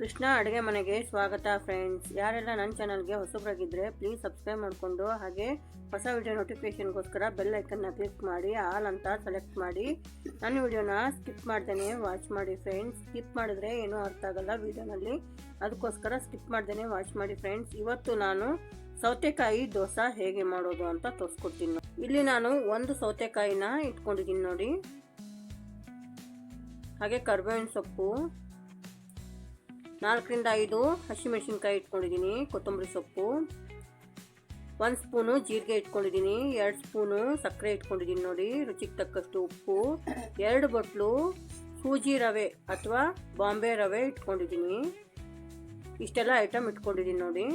ಕೃಷ್ಣ ಅಡುಗೆ ಮನೆಗೆ ಸ್ವಾಗತ ಫ್ರೆಂಡ್ಸ್ ಯಾರೆಲ್ಲ ನನ್ನ ಚಾನಲ್ಗೆ ಹೊಸಬ್ರಾಗಿದ್ದರೆ ಪ್ಲೀಸ್ ಸಬ್ಸ್ಕ್ರೈಬ್ ಮಾಡಿಕೊಂಡು, ಹಾಗೆ ಹೊಸ ವಿಡಿಯೋ ನೋಟಿಫಿಕೇಷನ್ಗೋಸ್ಕರ ಬೆಲ್ ಐಕನ್ನ ಕ್ಲಿಕ್ ಮಾಡಿ ಆಲ್ ಅಂತ ಸೆಲೆಕ್ಟ್ ಮಾಡಿ. ನನ್ನ ವಿಡಿಯೋನ ಸ್ಕಿಪ್ ಮಾಡ್ದೇನೆ ವಾಚ್ ಮಾಡಿ ಫ್ರೆಂಡ್ಸ್ ಸ್ಕಿಪ್ ಮಾಡಿದ್ರೆ ಏನೂ ಅರ್ಥ ಆಗಲ್ಲ ವಿಡಿಯೋನಲ್ಲಿ ಅದಕ್ಕೋಸ್ಕರ ಸ್ಕಿಪ್ ಮಾಡ್ದೇನೆ ವಾಚ್ ಮಾಡಿ ಫ್ರೆಂಡ್ಸ್ ಇವತ್ತು ನಾನು ಸೌತೆಕಾಯಿ ದೋಸೆ ಹೇಗೆ ಮಾಡೋದು ಅಂತ ತೋರಿಸ್ಕೊಡ್ತೀನಿ ಇಲ್ಲಿ ನಾನು ಒಂದು ಸೌತೆಕಾಯಿನ ಇಟ್ಕೊಂಡಿದ್ದೀನಿ ನೋಡಿ. ಹಾಗೆ ಕರ್ಬೇವಿನ ಸೊಪ್ಪು ನಾಲ್ಕರಿಂದ ಐದು ಹಸಿಮೆಣಸಿನ್ಕಾಯಿ ಇಟ್ಕೊಂಡಿದ್ದೀನಿ, ಕೊತ್ತಂಬರಿ ಸೊಪ್ಪು. ಒಂದು ಸ್ಪೂನು ಜೀರಿಗೆ ಇಟ್ಕೊಂಡಿದ್ದೀನಿ, ಎರಡು ಸ್ಪೂನು ಸಕ್ಕರೆ ಇಟ್ಕೊಂಡಿದ್ದೀನಿ ನೋಡಿ, ರುಚಿಗೆ ತಕ್ಕಷ್ಟು ಉಪ್ಪು. ಎರಡು ಬಟ್ಲು ಸೂಜಿ ರವೆ ಅಥವಾ ಬಾಂಬೆ ರವೆ ಇಟ್ಕೊಂಡಿದ್ದೀನಿ. ಇಷ್ಟೆಲ್ಲ ಐಟಮ್ ಇಟ್ಕೊಂಡಿದ್ದೀನಿ ನೋಡಿ.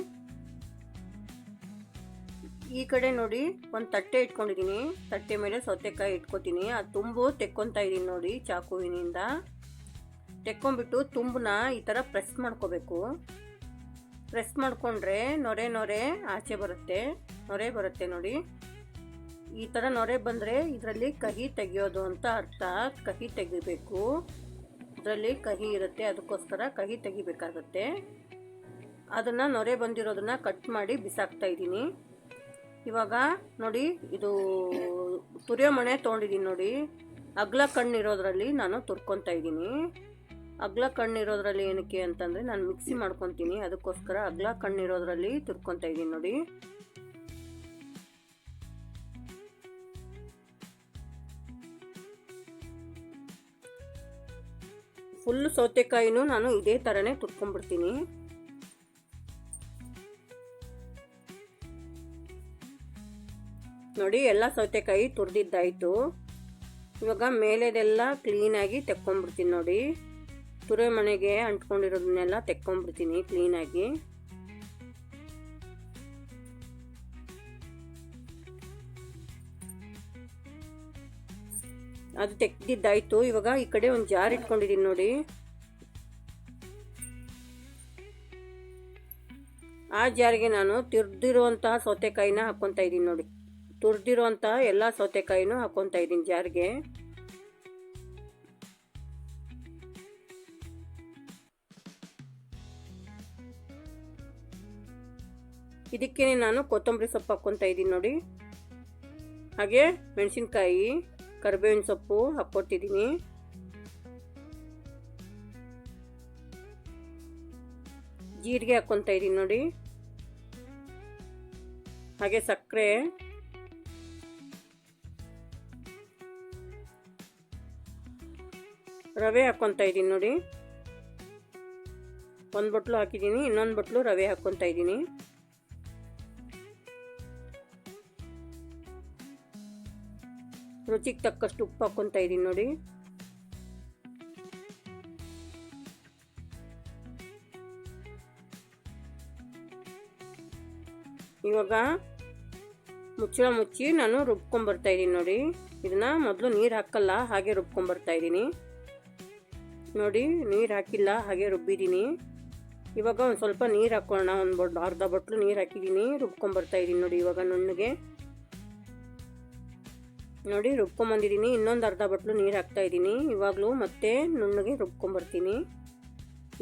ಈ ಕಡೆ ನೋಡಿ, ಒಂದು ತಟ್ಟೆ ಇಟ್ಕೊಂಡಿದ್ದೀನಿ. ತಟ್ಟೆ ಮೇಲೆ ಸೌತೆಕಾಯಿ ಇಟ್ಕೊತೀನಿ. ಅದು ತುಂಬು ತೆಕ್ಕೊತಾ ಇದ್ದೀನಿ ನೋಡಿ ಚಾಕುವಿನಿಂದ. ತೆಕ್ಕೊಂಬಿಟ್ಟು ತುಂಬನ ಈ ಥರ ಪ್ರೆಸ್ ಮಾಡ್ಕೋಬೇಕು. ಪ್ರೆಸ್ ಮಾಡಿಕೊಂಡ್ರೆ ನೊರೆ ನೊರೆ ಆಚೆ ಬರುತ್ತೆ. ನೊರೆ ಬರುತ್ತೆ ನೋಡಿ. ಈ ಥರ ನೊರೆ ಬಂದರೆ ಇದರಲ್ಲಿ ಕಹಿ ತೆಗೆಯೋದು ಅಂತ ಅರ್ಥ. ಕಹಿ ತೆಗಿಬೇಕು. ಇದರಲ್ಲಿ ಕಹಿ ಇರುತ್ತೆ, ಅದಕ್ಕೋಸ್ಕರ ಕಹಿ ತೆಗಿಬೇಕಾಗತ್ತೆ. ಅದನ್ನು ನೊರೆ ಬಂದಿರೋದನ್ನು ಕಟ್ ಮಾಡಿ ಬಿಸಾಕ್ತಾ ಇದ್ದೀನಿ. ಇವಾಗ ನೋಡಿ, ಇದು ತುರಿಯೋ ಮಣೆ ತೊಗೊಂಡಿದ್ದೀನಿ ನೋಡಿ. ಅಗ್ಲ ಕಣ್ಣಿರೋದ್ರಲ್ಲಿ ನಾನು ತುರ್ಕೊತಾ ಇದ್ದೀನಿ. ಅಗ್ಲ ಕಣ್ಣಿರೋದ್ರಲ್ಲಿ ಏನಕ್ಕೆ ಅಂತಂದರೆ ನಾನು ಮಿಕ್ಸಿ ಮಾಡ್ಕೊತೀನಿ. ಅದಕ್ಕೋಸ್ಕರ ಅಗ್ಲ ಕಣ್ಣಿರೋದ್ರಲ್ಲಿ ತುರ್ಕೊತಾ ಇದ್ದೀನಿ ನೋಡಿ. ಫುಲ್ ಸೌತೆಕಾಯಿನೂ ನಾನು ಇದೇ ಥರನೇ ತುರ್ಕೊಂಡ್ಬಿಡ್ತೀನಿ. ನೋಡಿ, ಎಲ್ಲ ಸೌತೆಕಾಯಿ ತುರಿದಿದ್ದಾಯಿತು. ಇವಾಗ ಮೇಲೆದೆಲ್ಲ ಕ್ಲೀನಾಗಿ ತೆಕ್ಕೊಂಡ್ಬಿಡ್ತೀನಿ ನೋಡಿ. ತುರೆ ಮನೆಗೆ ಅಂಟ್ಕೊಂಡಿರೋದನ್ನೆಲ್ಲ ತೆಕ್ಕೊಂಡ್ಬಿಡ್ತೀನಿ ಕ್ಲೀನಾಗಿ. ಅದು ತೆಗ್ದಿದ್ದಾಯ್ತು. ಇವಾಗ ಈ ಕಡೆ ಒಂದು ಜಾರ್ ಇಟ್ಕೊಂಡಿದ್ದೀನಿ ನೋಡಿ. ಆ ಜಾರಿಗೆ ನಾನು ತುರ್ದಿರುವಂತಹ ಸೌತೆಕಾಯಿನ ಹಾಕ್ಕೊತಾ ಇದ್ದೀನಿ ನೋಡಿ. ತುರ್ದಿರುವಂತಹ ಎಲ್ಲ ಸೌತೆಕಾಯಿನೂ ಹಾಕ್ಕೊತಾ ಇದ್ದೀನಿ ಜಾರಿಗೆ. ಇದಕ್ಕೆ ನಾನು ಕೊತ್ತಂಬರಿ ಸೊಪ್ಪು ಹಾಕ್ಕೊತಾ ಇದ್ದೀನಿ ನೋಡಿ. ಹಾಗೆ ಮೆಣಸಿನಕಾಯಿ, ಕರಿಬೇವಿನ ಸೊಪ್ಪು ಹಾಕ್ಕೊತಿದ್ದೀನಿ ಜೀರಿಗೆ ಹಾಕ್ಕೊತಾ ಇದ್ದೀನಿ ನೋಡಿ. ಹಾಗೆ ಸಕ್ಕರೆ. ರವೆ ಹಾಕ್ಕೊತಾ ಇದ್ದೀನಿ ನೋಡಿ. ಒಂದು ಬಟ್ಲು ಹಾಕಿದ್ದೀನಿ, ಇನ್ನೊಂದು ಬಟ್ಲು ರವೆ ಹಾಕ್ಕೊತಾ ಇದ್ದೀನಿ. ರುಚಿಗೆ ತಕ್ಕಷ್ಟು ಉಪ್ಪು ಹಾಕ್ಕೊತಾ ಇದ್ದೀನಿ ನೋಡಿ. ಇವಾಗ ಮುಚ್ಚಳ ಮುಚ್ಚಿ ನಾನು ರುಬ್ಕೊಂಬರ್ತಾ ಇದ್ದೀನಿ ನೋಡಿ. ಇದನ್ನ ಮೊದಲು ನೀರು ಹಾಕಲ್ಲ, ಹಾಗೆ ರುಬ್ಕೊಂಬರ್ತಾ ಇದ್ದೀನಿ ನೋಡಿ, ನೀರು ಹಾಕಿಲ್ಲ, ಹಾಗೆ ರುಬ್ಬಿದ್ದೀನಿ ಇವಾಗ ಒಂದು ಸ್ವಲ್ಪ ನೀರು ಹಾಕೋಣ, ಒಂದು ಅರ್ಧ ಬಟ್ಲು ನೀರು ಹಾಕಿದ್ದೀನಿ ರುಬ್ಕೊಂಬರ್ತಾ ಇದ್ದೀನಿ ನೋಡಿ ಇವಾಗ ನುಣ್ಣಗೆ. ನೋಡಿ, ರುಬ್ಕೊಂಬಂದಿದ್ದೀನಿ. ಇನ್ನೊಂದು ಅರ್ಧ ಬಟ್ಲು ನೀರು ಹಾಕ್ತಾ ಇದ್ದೀನಿ. ಇವಾಗಲೂ ಮತ್ತೆ ನುಣ್ಣಗೆ ರುಬ್ಕೊಂಬರ್ತೀನಿ.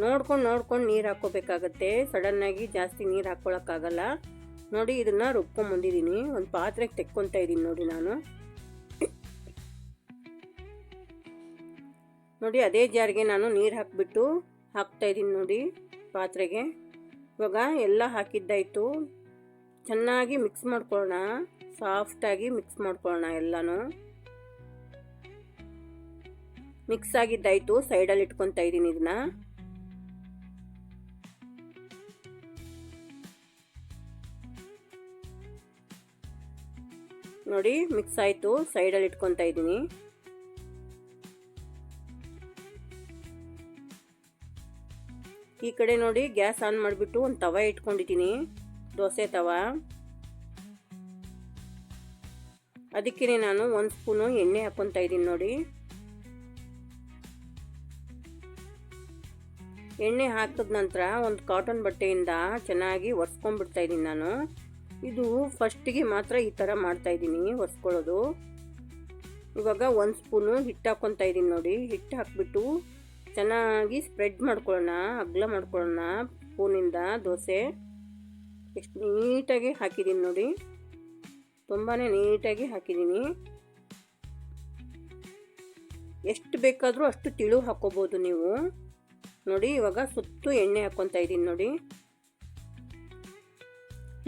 ನೋಡ್ಕೊಂಡು ನೋಡ್ಕೊಂಡು ನೀರು ಹಾಕ್ಕೋಬೇಕಾಗತ್ತೆ. ಸಡನ್ನಾಗಿ ಜಾಸ್ತಿ ನೀರು ಹಾಕ್ಕೊಳಕ್ಕಾಗಲ್ಲ. ನೋಡಿ, ಇದನ್ನು ರುಬ್ಕೊಂಬಂದಿದ್ದೀನಿ. ಒಂದು ಪಾತ್ರೆಗೆ ತೆಕ್ಕೊತಾ ಇದ್ದೀನಿ ನೋಡಿ ನಾನು. ನೋಡಿ, ಅದೇ ಜಾರಿಗೆ ನಾನು ನೀರು ಹಾಕಿಬಿಟ್ಟು ಹಾಕ್ತಾಯಿದ್ದೀನಿ ನೋಡಿ ಪಾತ್ರೆಗೆ. ಇವಾಗ ಎಲ್ಲ ಹಾಕಿದ್ದಾಯಿತು. ಚೆನ್ನಾಗಿ ಮಿಕ್ಸ್ ಮಾಡ್ಕೊಳ್ಳೋಣ ಸಾಫ್ಟಾಗಿ ಮಿಕ್ಸ್ ಮಾಡ್ಕೊಳ್ಳೋಣ ಎಲ್ಲನೂ. ಮಿಕ್ಸ್ ಆಗಿದ್ದಾಯಿತು ಸೈಡಲ್ಲಿ ಇಟ್ಕೊತಾ ಇದ್ದೀನಿ ಇದನ್ನ. ನೋಡಿ ಮಿಕ್ಸ್ ಆಯಿತು ಸೈಡಲ್ಲಿ ಇಟ್ಕೊತಾ ಇದ್ದೀನಿ. ಈ ಕಡೆ ನೋಡಿ, ಗ್ಯಾಸ್ ಆನ್ ಮಾಡಿಬಿಟ್ಟು ಒಂದು ತವ ಇಟ್ಕೊಂಡಿದ್ದೀನಿ. ದೋಸೆ ತವ ಅದಕ್ಕೇ ನಾನು ಒಂದು ಸ್ಪೂನು ಎಣ್ಣೆ ಹಾಕ್ಕೊತಾ ಇದ್ದೀನಿ ನೋಡಿ. ಎಣ್ಣೆ ಹಾಕಿದ ನಂತರ ಒಂದು ಕಾಟನ್ ಬಟ್ಟೆಯಿಂದ ಚೆನ್ನಾಗಿ ಒರೆಸ್ಕೊಂಡ್ಬಿಡ್ತಾ ಇದ್ದೀನಿ ನಾನು. ಇದು ಫಸ್ಟಿಗೆ ಮಾತ್ರ ಈ ಥರ ಮಾಡ್ತಾಯಿದ್ದೀನಿ ಒರೆಸ್ಕೊಳ್ಳೋದು. ಇವಾಗ ಒಂದು ಸ್ಪೂನು ಹಿಟ್ಟು ಹಾಕ್ಕೊತಾ ಇದ್ದೀನಿ ನೋಡಿ. ಹಿಟ್ಟು ಹಾಕ್ಬಿಟ್ಟು ಚೆನ್ನಾಗಿ ಸ್ಪ್ರೆಡ್ ಮಾಡ್ಕೊಳ್ಳೋಣ, ಅಗ್ಲ ಮಾಡ್ಕೊಳ್ಳೋಣ, ಸ್ಪೂನಿಂದ ದೋಸೆ. ಎಷ್ಟು ನೀಟಾಗಿ ಹಾಕಿದ್ದೀನಿ ನೋಡಿ. ತುಂಬಾ ನೀಟಾಗಿ ಹಾಕಿದ್ದೀನಿ. ಎಷ್ಟು ಬೇಕಾದರೂ ಅಷ್ಟು ತಿಳು ಹಾಕೋಬೋದು ನೀವು. ನೋಡಿ, ಇವಾಗ ಸುತ್ತು ಎಣ್ಣೆ ಹಾಕ್ಕೊತಾ ಇದ್ದೀನಿ ನೋಡಿ.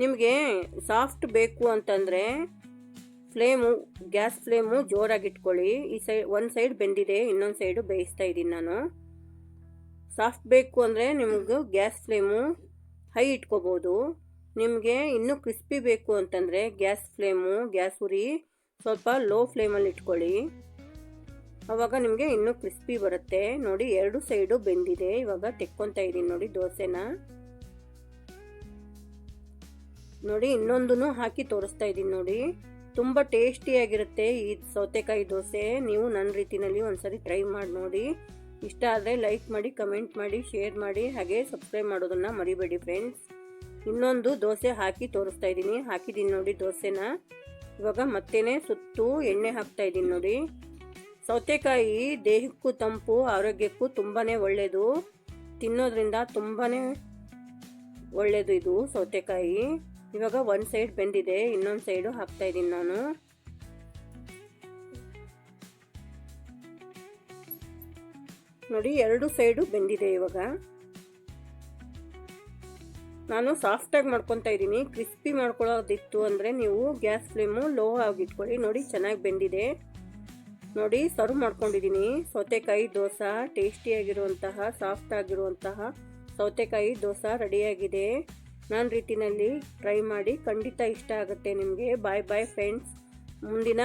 ನಿಮಗೆ ಸಾಫ್ಟ್ ಬೇಕು ಅಂತಂದರೆ ಫ್ಲೇಮು, ಗ್ಯಾಸ್ ಫ್ಲೇಮು ಜೋರಾಗಿ ಇಟ್ಕೊಳ್ಳಿ. ಈ ಸೈಡ್ ಒಂದು ಸೈಡ್ ಬೆಂದಿದೆ, ಇನ್ನೊಂದು ಸೈಡು ಬೇಯಿಸ್ತಾ ಇದ್ದೀನಿ ನಾನು. ಸಾಫ್ಟ್ ಬೇಕು ಅಂದರೆ ನಿಮಗೂ ಗ್ಯಾಸ್ ಫ್ಲೇಮು ಹೈ ಇಟ್ಕೋಬೋದು. ನಿಮಗೆ ಇನ್ನೂ ಕ್ರಿಸ್ಪಿ ಬೇಕು ಅಂತಂದರೆ ಗ್ಯಾಸ್ ಫ್ಲೇಮು, ಗ್ಯಾಸ್ ಉರಿ ಸ್ವಲ್ಪ ಲೋ ಫ್ಲೇಮಲ್ಲಿ ಇಟ್ಕೊಳ್ಳಿ. ಆವಾಗ ನಿಮಗೆ ಇನ್ನೂ ಕ್ರಿಸ್ಪಿ ಬರುತ್ತೆ. ನೋಡಿ ಎರಡು ಸೈಡು ಬೆಂದಿದೆ. ಇವಾಗ ತೆಕ್ಕೊತಾ ಇದ್ದೀನಿ ನೋಡಿ ದೋಸೆನ. ನೋಡಿ ಇನ್ನೊಂದನ್ನು ಹಾಕಿ ತೋರಿಸ್ತಾ ಇದ್ದೀನಿ ನೋಡಿ. ತುಂಬ ಟೇಸ್ಟಿಯಾಗಿರುತ್ತೆ ಈ ಸೌತೆಕಾಯಿ ದೋಸೆ. ನೀವು ನನ್ನ ರೀತಿಯಲ್ಲಿ ಒಂದ್ಸರಿ ಟ್ರೈ ಮಾಡಿ ನೋಡಿ. ಇಷ್ಟ ಆದರೆ ಲೈಕ್ ಮಾಡಿ ಕಮೆಂಟ್ ಮಾಡಿ ಶೇರ್ ಮಾಡಿ, ಹಾಗೆ ಸಬ್ಸ್ಕ್ರೈಬ್ ಮಾಡೋದನ್ನು ಮರಿಬೇಡಿ ಫ್ರೆಂಡ್ಸ್ ಇನ್ನೊಂದು ದೋಸೆ ಹಾಕಿ ತೋರಿಸ್ತಾ ಇದ್ದೀನಿ. ಹಾಕಿದ್ದೀನಿ ನೋಡಿ ದೋಸೆನ. ಇವಾಗ ಮತ್ತೇನೆ ಸುತ್ತು ಎಣ್ಣೆ ಹಾಕ್ತಾ ಇದ್ದೀನಿ ನೋಡಿ. ಸೌತೆಕಾಯಿ ದೇಹಕ್ಕೂ ತಂಪು, ಆರೋಗ್ಯಕ್ಕೂ ತುಂಬಾ ಒಳ್ಳೆಯದು ತಿನ್ನೋದ್ರಿಂದ ತುಂಬಾ ಒಳ್ಳೆಯದು ಇದು ಸೌತೆಕಾಯಿ. ಇವಾಗ ಒಂದು ಸೈಡ್ ಬೆಂದಿದೆ, ಇನ್ನೊಂದು ಸೈಡು ಹಾಕ್ತಾ ಇದ್ದೀನಿ ನಾನು. ನೋಡಿ, ಎರಡು ಸೈಡು ಬೆಂದಿದೆ ಇವಾಗ. ನಾನು ಸಾಫ್ಟಾಗಿ ಮಾಡ್ಕೊತಾ ಇದ್ದೀನಿ. ಕ್ರಿಸ್ಪಿ ಮಾಡ್ಕೊಳ್ಳೋದಿತ್ತು ಅಂದರೆ ನೀವು ಗ್ಯಾಸ್ ಫ್ಲೇಮು ಲೋ ಆಗಿಟ್ಕೊಳ್ಳಿ ನೋಡಿ ಚೆನ್ನಾಗಿ ಬೆಂದಿದೆ. ನೋಡಿ ಸರ್ವ್ ಮಾಡ್ಕೊಂಡಿದ್ದೀನಿ. ಸೌತೆಕಾಯಿ ದೋಸೆ ಟೇಸ್ಟಿಯಾಗಿರುವಂತಹ ಸಾಫ್ಟ್ ಆಗಿರುವಂತಹ ಸೌತೆಕಾಯಿ ದೋಸೆ ರೆಡಿಯಾಗಿದೆ. ನನ್ನ ರೀತಿಯಲ್ಲಿ ಟ್ರೈ ಮಾಡಿ ಖಂಡಿತ ಇಷ್ಟ ಆಗುತ್ತೆ ನಿಮಗೆ. Bye bye friends. ಮುಂದಿನ